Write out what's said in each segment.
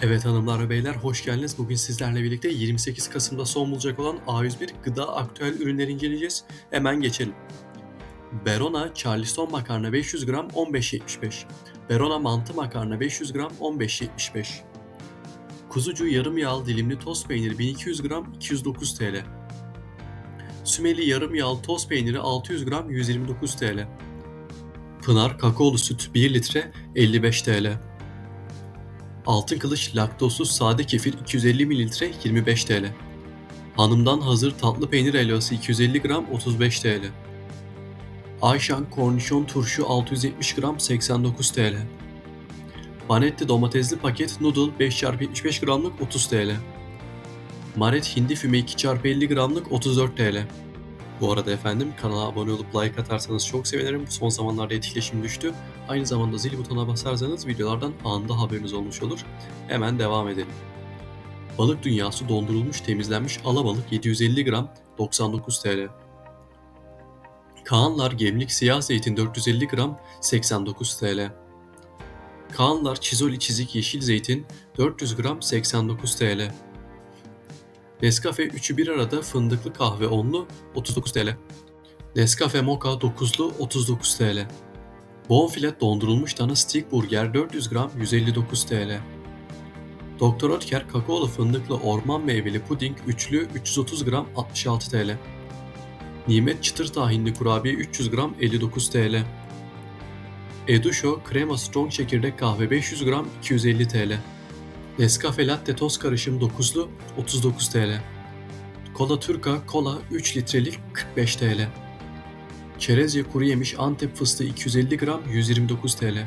Evet hanımlar ve beyler hoş geldiniz. Bugün sizlerle birlikte 28 Kasım'da son bulacak olan A101 gıda aktüel ürünleri inceleyeceğiz. Hemen geçelim. Berona Charleston makarna 500 gram 15.75. Berona mantı makarna 500 gram 15.75. Kuzucu yarım yağlı dilimli toz peyniri 1200 gram 209 TL. Sümeli yarım yağlı toz peyniri 600 gram 129 TL. Pınar kakaolu süt 1 litre 55 TL. Altın Kılıç laktozsuz sade kefir 250 ml 25 TL. Hanımdan hazır tatlı peynir helvası 250 gram 35 TL. Ayşan kornişon turşu 670 gram 89 TL. Banetti domatesli paket noodle 5x75 gramlık 30 TL. Maret hindi füme 2x50 gramlık 34 TL. Bu arada efendim kanala abone olup like atarsanız çok sevinirim. Son zamanlarda etkileşim düştü. Aynı zamanda zil butonuna basarsanız videolardan anında haberiniz olmuş olur. Hemen devam edelim. Balık dünyası dondurulmuş temizlenmiş alabalık 750 gram 99 TL. Kaanlar gemlik siyah zeytin 450 gram 89 TL. Kaanlar çizoli çizik yeşil zeytin 400 gram 89 TL. Nescafe üçü bir arada fındıklı kahve onlu 39 TL. Nescafe Mocha 9'lu 39 TL. Bonfile dondurulmuş dana stick burger 400 gram 159 TL. Doktor Oetker kakaolu fındıklı orman meyveli puding üçlü 330 gram 66 TL. Nimet çıtır tahinli kurabiye 300 gram 59 TL. Eduşo krema strong çekirdek kahve 500 gram 250 TL. Nescafe Latte toz karışım 9'lu 39 TL. Kola Turka kola 3 litrelik 45 TL. Çerezye kuru yemiş Antep fıstığı 250 gram 129 TL.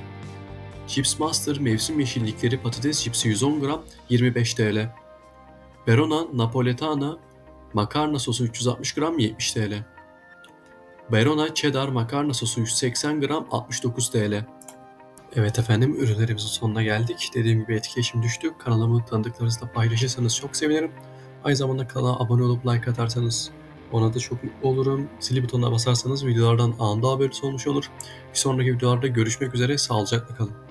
Chips Master mevsim yeşillikleri patates çipsi 110 gram 25 TL. Verona Napoletana makarna sosu 360 gram 70 TL. Verona Cheddar makarna sosu 180 gram 69 TL. Evet efendim ürünlerimizin sonuna geldik. Dediğim gibi etkileşim düştü. Kanalımı tanıdıklarınızla paylaşırsanız çok sevinirim. Aynı zamanda kanala abone olup like atarsanız ona da çok mutlu olurum. Zil butonuna basarsanız videolardan anında haberiniz olmuş olur. Bir sonraki videolarda görüşmek üzere. Sağlıcakla kalın.